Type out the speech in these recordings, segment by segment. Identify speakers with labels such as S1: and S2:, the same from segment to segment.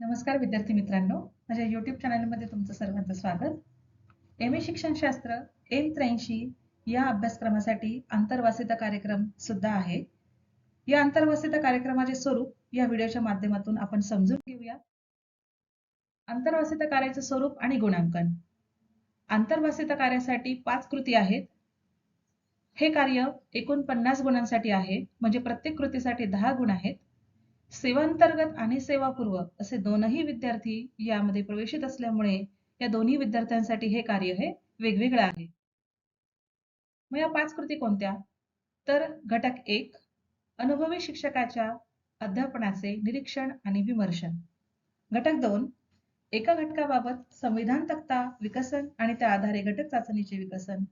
S1: नमस्कार विद्यार्थी मित्रांनो. माझ्या युट्यूब चॅनलमध्ये तुमचं सर्वांचं स्वागत. एम ए शिक्षणशास्त्र एम त्र्याऐंशी या अभ्यासक्रमासाठी आंतरवासिता कार्यक्रम सुद्धा आहे. या आंतरवासिता कार्यक्रमाचे स्वरूप या व्हिडिओच्या माध्यमातून आपण समजून घेऊया. आंतरवासिता कार्याचे स्वरूप आणि गुणांकन. आंतरवासिता कार्यासाठी पाच कृती आहेत. हे कार्य एकूण पन्नास गुणांसाठी आहे. म्हणजे प्रत्येक कृतीसाठी दहा गुण आहेत. सेवांतर्गत आणि सेवापूर्व असे दोनही विद्यार्थी यामध्ये प्रवेशित असल्यामुळे या दोन्ही विद्यार्थ्यांसाठी हे कार्य हे वेगवेगळं आहे. मग या पाच कृती कोणत्या? तर घटक एक अनुभवी शिक्षकाच्या अध्यापनाचे निरीक्षण आणि विमर्शन. घटक दोन एका घटकाबाबत संविधान तक्ता विकसन आणि त्या आधारे घटक चाचणीचे विकसन.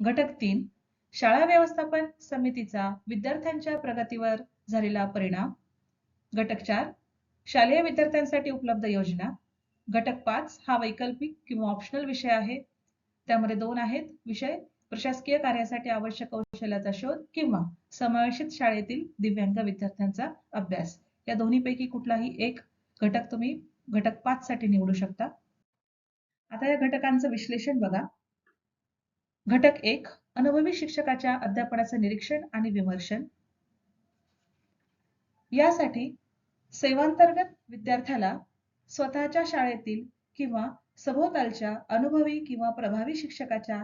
S1: घटक तीन शाळा व्यवस्थापन समितीचा विद्यार्थ्यांच्या प्रगतीवर झालेला परिणाम. घटक चार शालेय विद्यार्थ्यांसाठी उपलब्ध योजना. घटक पाच हा वैकल्पिक किंवा ऑप्शनल विषय आहे. त्यामध्ये दोन आहेत. विषय प्रशासकीय कार्यासाठी आवश्यक कौशल्याचा शोध किंवा समावेशित शाळेतील दिव्यांग विद्यार्थ्यांचा अभ्यास. या दोन्हीपैकी कुठलाही एक घटक तुम्ही घटक पाच साठी निवडू शकता. आता या घटकांचं विश्लेषण बघा. घटक एक अनुभवी शिक्षकाच्या अध्यापनाचं निरीक्षण आणि विमर्शन. यासाठी सेवांतर्गत विद्यार्थ्याला स्वतःच्या शाळेतील किंवा सभोवतालच्या अनुभवी किंवा प्रभावी शिक्षकाच्या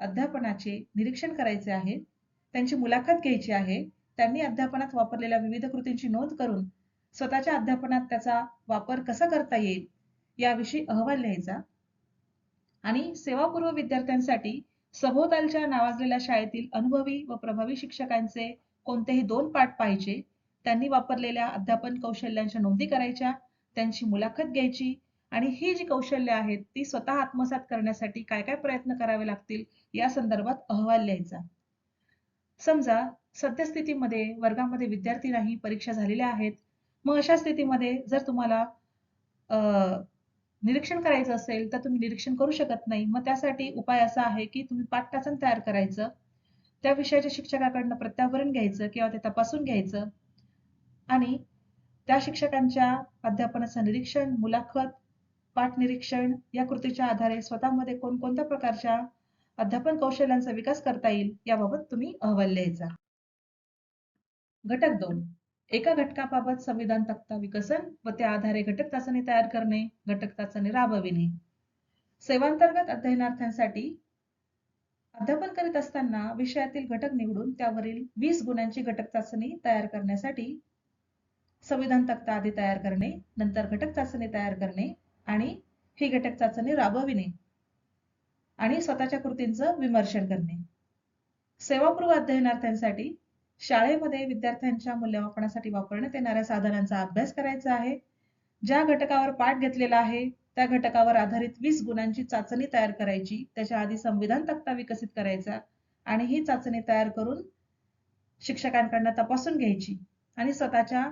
S1: अध्यापनाचे निरीक्षण करायचे आहे. त्यांची मुलाखत घ्यायची आहे. त्यांनी अध्यापनात वापरलेल्या विविध कृतींची नोंद करून स्वतःच्या अध्यापनात त्याचा वापर कसा करता येईल याविषयी अहवाल लिहायचा. आणि सेवापूर्व विद्यार्थ्यांसाठी सभोवतालच्या नावाजलेल्या शाळेतील अनुभवी व प्रभावी शिक्षकांचे कोणतेही दोन पाठ पाहिजे त्यांनी वापरलेल्या अध्यापन कौशल्यांच्या नोंदी करायच्या त्यांची मुलाखत घ्यायची आणि ही जी कौशल्य आहेत ती स्वतः आत्मसात करण्यासाठी काय काय प्रयत्न करावे लागतील या संदर्भात अहवाल लिहायचा. समजा सद्यस्थितीमध्ये वर्गामध्ये विद्यार्थी नाही परीक्षा झालेल्या आहेत मग अशा स्थितीमध्ये जर तुम्हाला निरीक्षण करायचं असेल तर तुम्ही निरीक्षण करू शकत नाही. मग त्यासाठी उपाय असा आहे की तुम्ही पाठटाचन तयार करायचं त्या विषयाच्या शिक्षकाकडनं प्रत्यावरण घ्यायचं किंवा ते तपासून घ्यायचं. आणि त्या शिक्षकांच्या अध्यापनाचं निरीक्षण मुलाखत पाठ निरीक्षण या कृतीच्या आधारे स्वतःमध्ये कोणकोणत्या प्रकारच्या अध्यापन कौशल्यांचा विकास करता येईल याबाबत तुम्ही अहवाल लिहायचा. घटक दोन. एका घटकाबाबत संविधान तक्ता विकसन व त्या आधारे घटक चाचणी तयार करणे घटक चाचणी राबविणे. सेवांतर्गत अध्ययनार्थ्यांसाठी अध्यापन करीत असताना विषयातील घटक निवडून त्यावरील वीस गुणांची घटक चाचणी तयार करण्यासाठी संविधान तक्ता आधी तयार करणे नंतर घटक चाचणी तयार करणे आणि ही घटक चाचणी राबविणे आणि स्वतःच्या कृतींचं विमर्शन करणे. सेवापूर्व अध्ययनार्थ्यांसाठी शाळेमध्ये विद्यार्थ्यांच्या मूल्यमापनासाठी वापरण्यात येणाऱ्या साधनांचा अभ्यास करायचा आहे. ज्या घटकावर पाठ घेतलेला आहे त्या घटकावर आधारित वीस गुणांची चाचणी तयार करायची त्याच्या आधी संविधान तक्ता विकसित करायचा आणि ही चाचणी तयार करून शिक्षकांकडनं तपासून घ्यायची आणि स्वतःच्या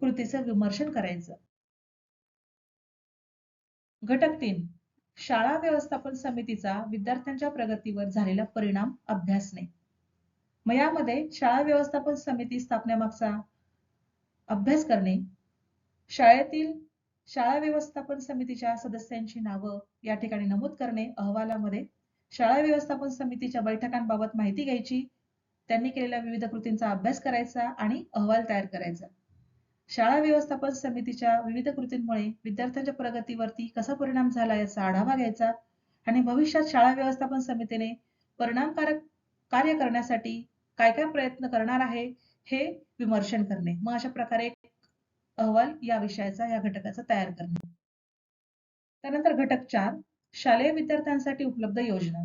S1: कृतीचं विमर्शन करायचं. घटक तीन. शाळा व्यवस्थापन समितीचा विद्यार्थ्यांच्या प्रगतीवर झालेला परिणाम अभ्यासणे मग यामध्ये शाळा व्यवस्थापन समिती स्थापनेमागचा अभ्यास करणे. शाळेतील शाळा व्यवस्थापन समितीच्या सदस्यांची नावं या ठिकाणी नमूद करणे अहवालामध्ये. शाळा व्यवस्थापन समितीच्या बैठकांबाबत माहिती घ्यायची. त्यांनी केलेल्या विविध कृतींचा अभ्यास करायचा आणि अहवाल तयार करायचा. शाळा व्यवस्थापन समितीच्या विविध कृतींमुळे विद्यार्थ्यांच्या प्रगतीवरती कसा परिणाम झाला याचा आढावा घ्यायचा आणि भविष्यात शाळा व्यवस्थापन समितीने परिणामकारक कार्य करण्यासाठी काय काय प्रयत्न करणार आहे हे विमर्शन करणे. मग अशा प्रकारे अहवाल या विषयाचा या घटकाचा तयार करणे. त्यानंतर घटक चार शालेय विद्यार्थ्यांसाठी उपलब्ध योजना.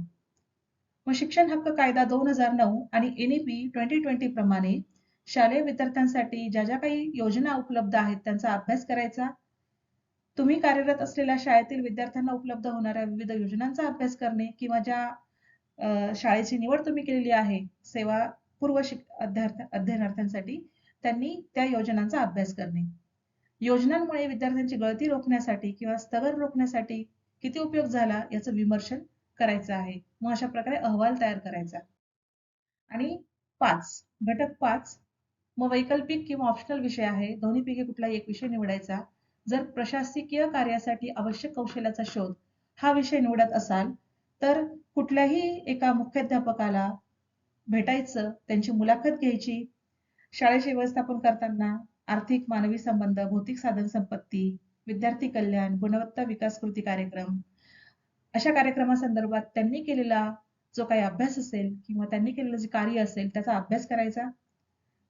S1: मग शिक्षण हक्क कायदा दोन हजार नऊ आणि एनईपी ट्वेंटी ट्वेंटी प्रमाणे शालेय विद्यार्थ्यांसाठी ज्या ज्या काही योजना उपलब्ध आहेत त्यांचा अभ्यास करायचा. तुम्ही कार्यरत असलेल्या शाळेतील विद्यार्थ्यांना उपलब्ध होणाऱ्या विविध योजनांचा अभ्यास करणे किंवा ज्या शाळेची निवड तुम्ही केलेली आहे सेवा पूर्व अध्ययनार्थ्यांसाठी त्यांनी त्या योजनांचा अभ्यास करणे. योजनांमुळे विद्यार्थ्यांची गळती रोखण्यासाठी किंवा स्थगन रोखण्यासाठी किती उपयोग झाला याचं विमर्शन करायचं आहे. मग अशा प्रकारे अहवाल तयार करायचा. आणि पाच घटक पाच मग वैकल्पिक किंवा ऑप्शनल विषय आहे दोन्हीपैकी कुठलाही एक विषय निवडायचा. जर प्रशासकीय कार्यासाठी आवश्यक कौशल्याचा शोध हा विषय निवडत असाल तर कुठल्याही एका मुख्याध्यापकाला भेटायचं त्यांची मुलाखत घ्यायची शाळेचे व्यवस्थापन करताना आर्थिक मानवी संबंध भौतिक साधन संपत्ती विद्यार्थी कल्याण गुणवत्ता विकास कृती कार्यक्रम अशा कार्यक्रमासंदर्भात त्यांनी केलेला जो काही अभ्यास असेल किंवा त्यांनी केलेलं जे कार्य असेल त्याचा अभ्यास करायचा.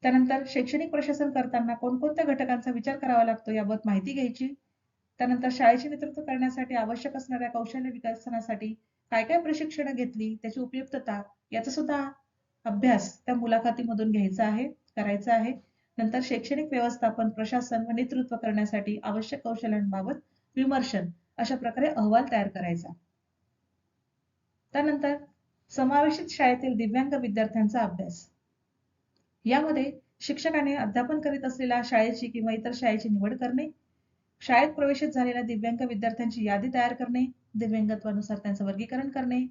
S1: त्यानंतर शैक्षणिक प्रशासन करताना कोणकोणत्या घटकांचा विचार करावा लागतो याबाबत माहिती घ्यायची. त्यानंतर शाळेचे नेतृत्व करण्यासाठी आवश्यक असणाऱ्या कौशल्य विकासनासाठी काय काय प्रशिक्षण घेतली त्याची उपयुक्तता याचा सुद्धा अभ्यास त्या मुलाखतीमधून घ्यायचा आहे करायचा आहे. नंतर शैक्षणिक व्यवस्थापन प्रशासन व नेतृत्व करण्यासाठी आवश्यक कौशल्यांबाबत विमर्शन अशा प्रकारे अहवाल तयार करायचा. त्यानंतर समावेशित शाळेतील दिव्यांग विद्यार्थ्यांचा अभ्यास. यामध्ये शिक्षकाने अध्यापन करीत असलेल्या शाळेची किंवा इतर शाळेची निवड करणे शाळेत प्रवेशित झालेल्या दिव्यांग विद्यार्थ्यांची यादी तयार करणे दिव्यांगत्वानुसार त्यांचं वर्गीकरण करणे.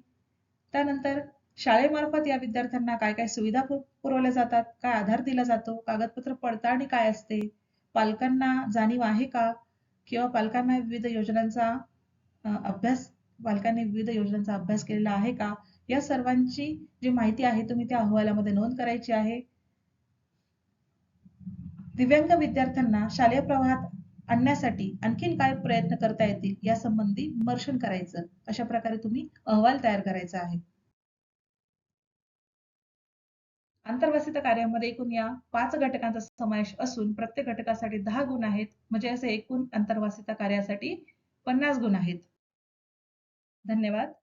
S1: त्यानंतर शाळेमार्फत या विद्यार्थ्यांना काय काय सुविधा पुरवल्या जातात काय आधार दिला जातो कागदपत्र पडताळणी काय असते पालकांना जाणीव आहे का किंवा पालकांना विविध योजनांचा अभ्यास पालकांनी विविध योजनांचा अभ्यास केलेला आहे का या सर्वांची जी माहिती आहे तुम्ही त्या अहवालामध्ये नोंद करायची आहे. दिव्यांग विद्यार्थ्यांना शालेय प्रवाहात आणण्यासाठी आणखीन काय प्रयत्न करता येतील या संबंधी विमर्शन करायचं. अशा प्रकारे तुम्ही अहवाल तयार करायचा आहे. आंतरवासित कार्यामध्ये एकूण या पाच घटकांचा समावेश असून प्रत्येक घटकासाठी दहा गुण आहेत. म्हणजे असे एकूण आंतरवासित कार्यासाठी पन्नास गुण आहेत. धन्यवाद.